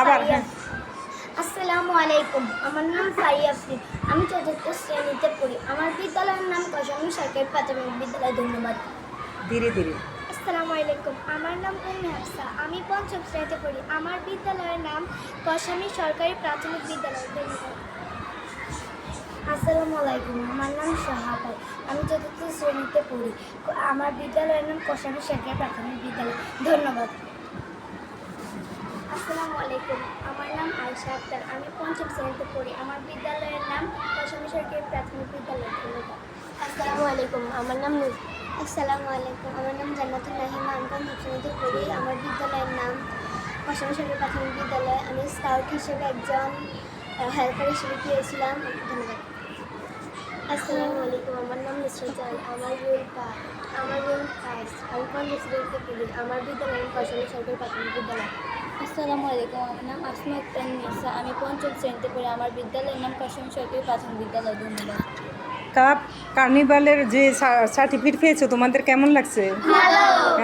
আবার আসসালামু আলাইকুম আমার নাম আফরিন আমি চতুর্থ শ্রেণীতে পড়ি। আমার বিদ্যালয়ের নাম কসামি সরকারি প্রাথমিক বিদ্যালয় ধন্যবাদ। ধীরে ধীরে। আসসালামু আলাইকুম আমার নাম উম্মে হাফসা আমি পঞ্চম শ্রেণীতে পড়ি। আমার বিদ্যালয়ের নাম কসামি সরকারি প্রাথমিক বিদ্যালয় ধন্যবাদ। আসসালামু আলাইকুম আমার নাম শাহাবাই আমি চতুর্থ শ্রেণীতে পড়ি। আমার বিদ্যালয়ের নাম কসামি সরকারি প্রাথমিক বিদ্যালয় ধন্যবাদ। আসসালামু আলাইকুম। আমার নাম আয়শা আক্তার। আমি পঞ্চম শ্রেণীতে পড়ি। আমার বিদ্যালয়ের নাম সরকারি প্রাথমিক বিদ্যালয়। ধন্যবাদ। আসসালামু আলাইকুম। আমার নাম নূর। আসসালামু আলাইকুম। আমার নাম জান্নাতুল নাহিমা আমি পঞ্চম শ্রেণীতে পড়ি। আমার বিদ্যালয়ের নাম সরকারি প্রাথমিক বিদ্যালয়। আমি স্কাউট হিসেবে একজন হেল্পার হিসেবে গিয়েছিলাম। ধন্যবাদ। আসসালামু আলাইকুম আমার নাম জাহান আমার রোল আমার রোল পাস আমি শ্রেণীতে পড়ি আমার বিদ্যালয়ের নাম সরকারি প্রাথমিক বিদ্যালয়। আসসালামু আলাইকুম আমার নাম আসমা আক্তার নিসা আমি পঞ্চম শ্রেণীতে পড়ি আমার বিদ্যালয়ের নাম কাশিম সরকারি প্রাথমিক বিদ্যালয় ধন্যবাদ। কাপ কার্নিভালের যে সার্টিফিকেট পেয়েছ তোমাদের কেমন লাগছে?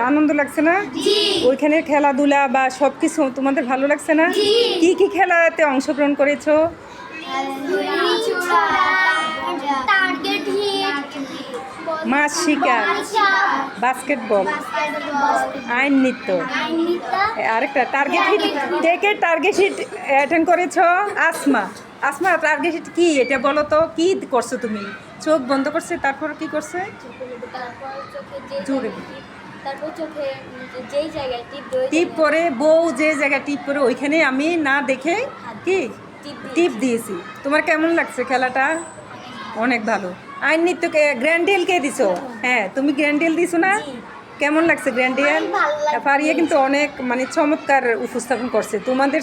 আনন্দ লাগছে না? ওইখানে খেলাধুলা বা সব কিছু তোমাদের ভালো লাগছে না? কি কি খেলাতে অংশগ্রহণ করেছ? মাছ শিকার বাস্কেটবল আইন নৃত্য। আরেকটা টার্গেট হিট কে কে টার্গেট হিট অ্যাটেন্ড করেছ? আসমা। আসমা টার্গেট হিট কি? এটা বলো তো কী করছ তুমি? চোখ বন্ধ করছে তারপর কি করছে? জোরে। টিপ- করে বউ যে জায়গায় টিপ করে ওইখানে আমি না দেখে কি? টিপ দিয়েছি। তোমার কেমন লাগছে খেলাটা? অনেক ভালো। আইন নৃত্যকে গ্র্যান্ডেল কে দিছো? হ্যাঁ তুমি গ্র্যান্ডেল দিছো না? কেমন লাগছে গ্র্যান্ডেল ফারিয়া কিন্তু অনেক মানে চমৎকার উপস্থাপন করছে। তোমাদের